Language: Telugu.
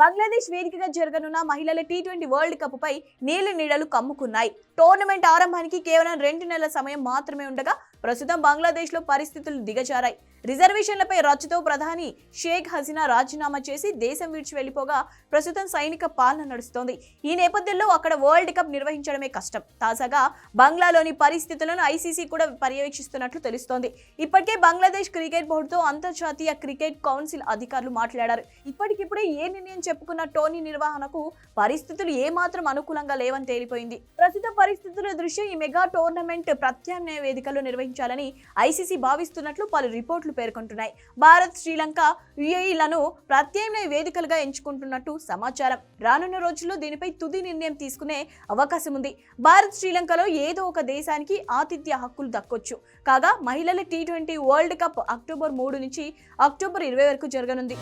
బంగ్లాదేశ్ వేదికగా జరగనున్న మహిళల టీ ట్వంటీ వరల్డ్ కప్ పై నీళ్ళు నీడలు కమ్ముకున్నాయి. టోర్నమెంట్ ఆరంభానికి కేవలం రెండు నెలల సమయం మాత్రమే ఉండగా ప్రస్తుతం బంగ్లాదేశ్లో పరిస్థితులు దిగజారాయి. రిజర్వేషన్లపై రచ్చతో ప్రధాని షేక్ హసీనా రాజీనామా చేసి దేశం విడిచి వెళ్ళిపోగా ప్రస్తుతం సైనిక పాలన నడుస్తోంది. ఈ నేపథ్యంలో అక్కడ వరల్డ్ కప్ నిర్వహించడమే కష్టం. తాజాగా బంగ్లాలోని పరిస్థితులను ఐసీసీ కూడా పర్యవేక్షిస్తున్నట్లు తెలుస్తోంది. ఇప్పటికే బంగ్లాదేశ్ క్రికెట్ బోర్డుతో అంతర్జాతీయ క్రికెట్ కౌన్సిల్ అధికారులు మాట్లాడారు. ఇప్పటికిప్పుడే ఏ నిర్ణయం చెప్పుకున్న టోర్నీ నిర్వహణకు పరిస్థితులు ఏమాత్రం అనుకూలంగా లేవని తేలిపోయింది. ప్రస్తుత పరిస్థితుల దృష్ట్యా ఈ మెగా టోర్నమెంట్ ప్రత్యామ్నాయ వేదికల్లో నిర్వహించాలని ఐసీసీ భావిస్తున్నట్లు పలు రిపోర్ట్లు పేర్కొంటున్నాయి. భారత్ శ్రీలంక యుఏఈలను ప్రత్యామ్నాయ వేదికలుగా ఎంచుకుంటున్నట్టు సమాచారం. రానున్న రోజుల్లో దీనిపై తుది నిర్ణయం తీసుకునే అవకాశం ఉంది. భారత్ శ్రీలంకలో ఏదో ఒక దేశానికి ఆతిథ్య హక్కులు దక్కొచ్చు. కాగా మహిళల T twenty world cup October మూడు నుంచి అక్టోబర్ ఇరవై వరకు జరగనుంది.